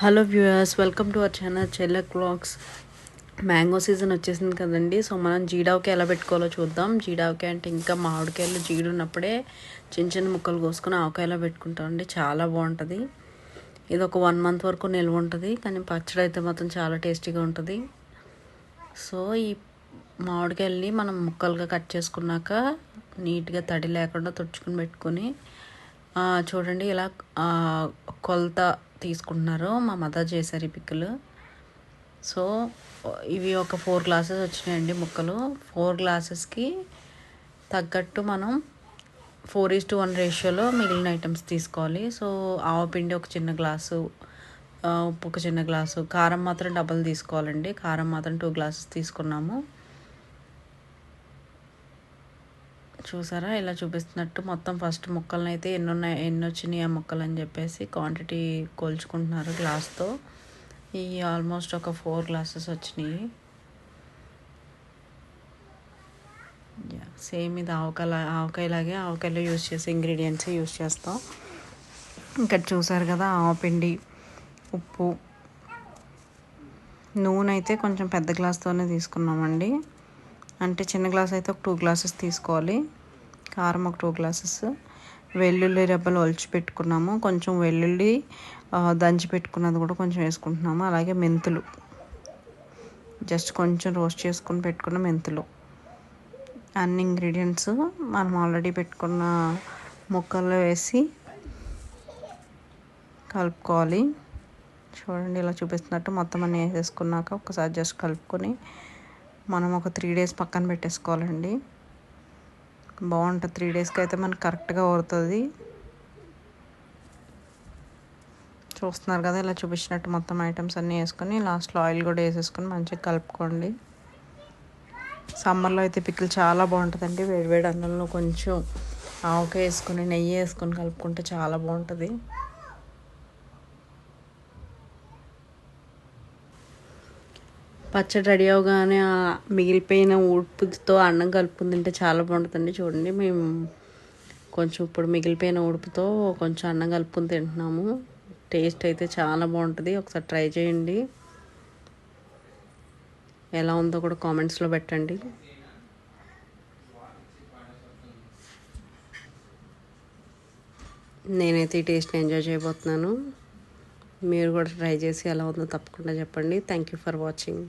Hello viewers welcome to our channel Chella vlogs mango season వచ్చేసింది కదండి so మనం జీడావకాయ ఎలా పెట్టుకోవాలో చూద్దాం. జీడావకాయ అంటే ఇంకా మామిడికాయలు జీడు ఉన్నప్పుడే చిన్న చిన్న ముక్కలు కోసుకొని ఆవకాయలో పెట్టుకుంటామండి చాలా బాగుంటుంది. ఇది ఒక వన్ మంత్ వరకు నిల్వ ఉంటుంది కానీ పచ్చడి అయితే మాత్రం చాలా టేస్టీగా ఉంటుంది. సో ఈ మామిడికాయల్ని మనం ముక్కలుగా కట్ చేసుకున్నాక నీట్గా తడి లేకుండా తుడుచుకుని పెట్టుకొని చూడండి ఇలా కొలత తీసుకుంటున్నారు మా మదర్ చేశారు ఈ పిక్కలు. సో ఇవి ఒక ఫోర్ గ్లాసెస్ వచ్చినాయండి ముక్కలు. ఫోర్ గ్లాసెస్కి తగ్గట్టు మనం ఫోర్ ఈస్ టు వన్ రేషియోలో మిగిలిన ఐటమ్స్ తీసుకోవాలి. సో ఆవపిండి ఒక చిన్న గ్లాసు ఉప్పు ఒక చిన్న గ్లాసు కారం మాత్రం డబల్ తీసుకోవాలండి. కారం మాత్రం టూ గ్లాసెస్ తీసుకున్నాము. చూసారా? ఇలా చూపిస్తున్నట్టు మొత్తం ఫస్ట్ ముక్కలను అయితే ఎన్ని ఉన్నాయి ఎన్ని వచ్చినాయి ఆ ముక్కలు అని చెప్పేసి క్వాంటిటీ కొలుచుకుంటున్నారు గ్లాస్తో. ఈ ఆల్మోస్ట్ ఒక ఫోర్ గ్లాసెస్ వచ్చినాయి. సేమ్ ఇది ఆవకాయ ఆవకాయలాగే ఆవకాయలో యూస్ చేసే ఇంగ్రీడియంట్సే యూస్ చేస్తాం. ఇక్కడ చూసారు కదా ఆవపిండి ఉప్పు. నూనె అయితే కొంచెం పెద్ద గ్లాస్తోనే తీసుకున్నామండి. అంటే చిన్న గ్లాస్ అయితే ఒక టూ గ్లాసెస్ తీసుకోవాలి. కారం ఒక టూ గ్లాసెస్. వెల్లుల్లి రెబ్బలు ఒలిచి పెట్టుకున్నాము. కొంచెం వెల్లుల్లి దంచి పెట్టుకున్నది కూడా కొంచెం వేసుకుంటున్నాము. అలాగే మెంతులు. జస్ట్ కొంచెం రోస్ట్ చేసుకుని పెట్టుకున్న మెంతులు. అన్ని ఇంగ్రీడియంట్స్ మనం ఆల్రెడీ పెట్టుకున్న ముక్కల్లో వేసి కలుపుకోవాలి. చూడండి ఇలా చూపిస్తున్నట్టు మొత్తం అన్నీ వేసేసుకున్నాక ఒకసారి జస్ట్ కలుపుకొని మనం ఒక త్రీ డేస్ పక్కన పెట్టేసుకోవాలండి. బాగుంటుంది. త్రీ డేస్కి అయితే మనకు కరెక్ట్గా ఊరుతుంది చూస్తున్నారు కదా ఇలా చూపించినట్టు మొత్తం ఐటమ్స్ అన్నీ వేసుకొని లాస్ట్లో ఆయిల్ కూడా వేసేసుకొని మంచిగా కలుపుకోండి. సమ్మర్లో అయితే పిక్కులు చాలా బాగుంటుందండి. వేడివేడి అన్నంలో కొంచెం ఆవకాయ వేసుకొని నెయ్యి వేసుకొని కలుపుకుంటే చాలా బాగుంటుంది. పచ్చడి రెడీ అవగానే ఆ మిగిలిపోయిన ఉడుపుతో అన్నం కలుపుకుని తింటే చాలా బాగుంటుందండి చూడండి. మేము కొంచెం ఇప్పుడు మిగిలిపోయిన ఉడుపుతో కొంచెం అన్నం కలుపుకుని తింటున్నాము. టేస్ట్ అయితే చాలా బాగుంటుంది. ఒకసారి ట్రై చేయండి. ఎలా ఉందో కూడా కామెంట్స్లో పెట్టండి. నేనైతే ఈ టేస్ట్ని ఎంజాయ్ చేయబోతున్నాను. మీరు కూడా ట్రై చేసి ఎలా ఉందో తప్పకుండా చెప్పండి. Thank you for watching